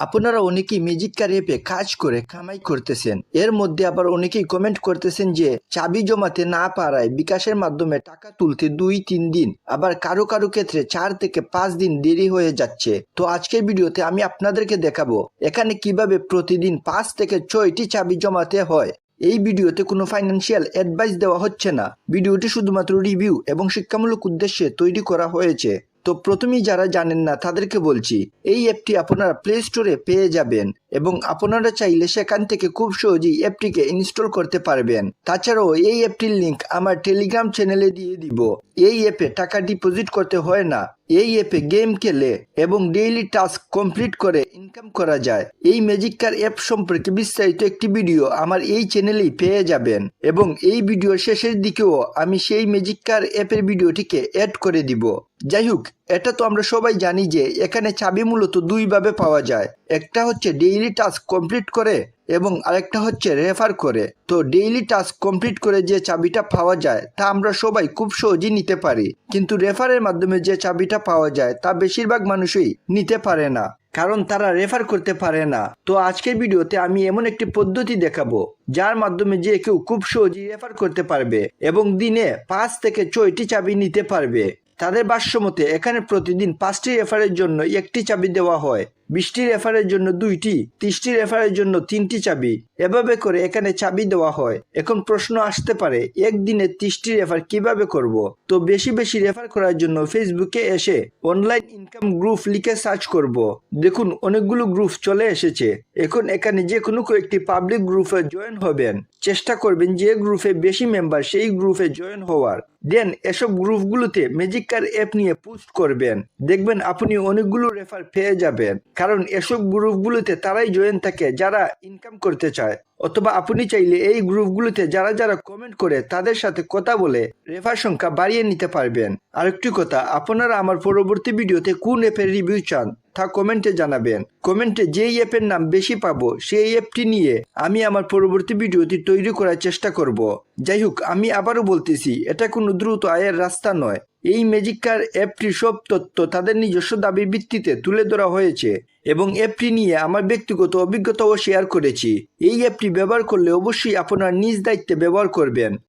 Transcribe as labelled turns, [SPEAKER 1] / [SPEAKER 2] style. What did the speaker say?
[SPEAKER 1] আপনারা অনেকেই ম্যাজিক কার অ্যাপে কাজ করে কামাই করতেছেন। এর মধ্যে আবার অনেকেই কমেন্ট করতেছেন যে, চাবি জমাতে না পারায় বিকাশের মাধ্যমে টাকা তুলতে দুই, তিন দিন, আবার কারও কারও ক্ষেত্রে চার থেকে পাঁচ দিন দেরি হয়ে যাচ্ছে। তো আজকের ভিডিওতে আমি আপনাদেরকে দেখাবো, এখানে কীভাবে প্রতিদিন পাঁচ থেকে ছয়টি চাবি জমাতে হয়। এই ভিডিওতে কোনো ফাইন্যান্সিয়াল অ্যাডভাইস দেওয়া হচ্ছে না। ভিডিওটি শুধুমাত্র রিভিউ এবং শিক্ষামূলক উদ্দেশ্যে তৈরি করা হয়েছে। তো প্রথমেই যারা জানেন না, তাদেরকে বলছি, এই অ্যাপটি আপনারা প্লে স্টোরে পেয়ে যাবেন এবং আপনারা চাইলে সেখান থেকে খুব সহজেই অ্যাপটিকে ইনস্টল করতে পারবেন। তাছাড়াও এই অ্যাপটির লিঙ্ক আমার টেলিগ্রাম চ্যানেলে দিয়ে দিব। এই অ্যাপে টাকা ডিপোজিট করতে হয় না। এই অ্যাপে গেম খেলে এবং ডেইলি টাস্ক কমপ্লিট করে ইনকাম করা যায়। এই ম্যাজিক কার অ্যাপ সম্পর্কে বিস্তারিত একটি ভিডিও আমার এই চ্যানেলেই পেয়ে যাবেন এবং এই ভিডিওর শেষের দিকেও আমি সেই ম্যাজিক কার অ্যাপের ভিডিওটিকে অ্যাড করে দিব। যাই হোক, এটা তো আমরা সবাই জানি যে এখানে চাবি মূলত দুইভাবে পাওয়া যায়। একটা হচ্ছে ডেইলি টাস্ক কমপ্লিট করে এবং আরেকটা হচ্ছে রেফার করে। তো ডেইলি টাস্ক কমপ্লিট করে যে চাবিটা পাওয়া যায়, তা আমরা সবাই খুব সহজেই নিতে পারি। কিন্তু রেফারের মাধ্যমে যে চাবিটা পাওয়া যায়, তা বেশিরভাগ মানুষই নিতে পারে না। কারণ তারা রেফার করতে পারে না। তো আজকের ভিডিওতে আমি এমন একটি পদ্ধতি দেখাবো, যার মাধ্যমে যে কেউ খুব সহজেই রেফার করতে পারবে এবং দিনে পাঁচ থেকে ছয়টি চাবি নিতে পারবে। তাদের ভাষ্যমতে এখানে প্রতিদিন পাঁচটি রেফারের জন্য একটি চাবি দেওয়া হয়। বিশটি রেফারের জন্য দুইটি তিরিশটি রেফারের জন্য তিনটি চাবি। এভাবে করে এখানে চাবি দেওয়া হয়। এখন প্রশ্ন আসতে পারে, একদিনে তিরিশটি রেফার কীভাবে করব? তো বেশি বেশি রেফার করার জন্য ফেসবুকে এসে অনলাইন ইনকাম গ্রুপ লিখে সার্চ করব। দেখুন, অনেকগুলো গ্রুপ চলে এসেছে। এখন এখানে যে কোনো একটি পাবলিক গ্রুপে জয়েন হবেন। চেষ্টা করবেন যে গ্রুপে বেশি মেম্বার, সেই গ্রুপে জয়েন হওয়ার। দেন এসব গ্রুপগুলোতে ম্যাজিক কার অ্যাপ নিয়ে পোস্ট করবেন। দেখবেন আপনি অনেকগুলো রেফার পেয়ে যাবেন। কারণ এসব গ্রুপগুলোতে তারাই জয়েন থাকে, যারা ইনকাম করতে চায়। অথবা আপনি চাইলে এই গ্রুপগুলোতে যারা যারা কমেন্ট করে, তাদের সাথে কথা বলে রেফার সংখ্যা বাড়িয়ে নিতে পারবেন। আরেকটি কথা, আপনারা আমার পরবর্তী ভিডিওতে কোন অ্যাপের রিভিউ চান? তা কমেন্টে জানাবেন। কমেন্টে যেই অ্যাপের নাম বেশি পাবো, সেই অ্যাপটি নিয়ে আমি আমার পরবর্তী ভিডিওটি তৈরি করার চেষ্টা করব। যাই হোক, আমি আবারও বলতেছি, এটা কোনো দ্রুত আয়ের রাস্তা নয়। এই ম্যাজিক কার অ্যাপটির সব তথ্য তাদের নিজস্ব দাবির ভিত্তিতে তুলে ধরা হয়েছে এবং অ্যাপটি নিয়ে আমার ব্যক্তিগত অভিজ্ঞতাও শেয়ার করেছি। এই অ্যাপটি ব্যবহার করলে অবশ্যই আপনার নিজ দায়িত্বে ব্যবহার করবেন।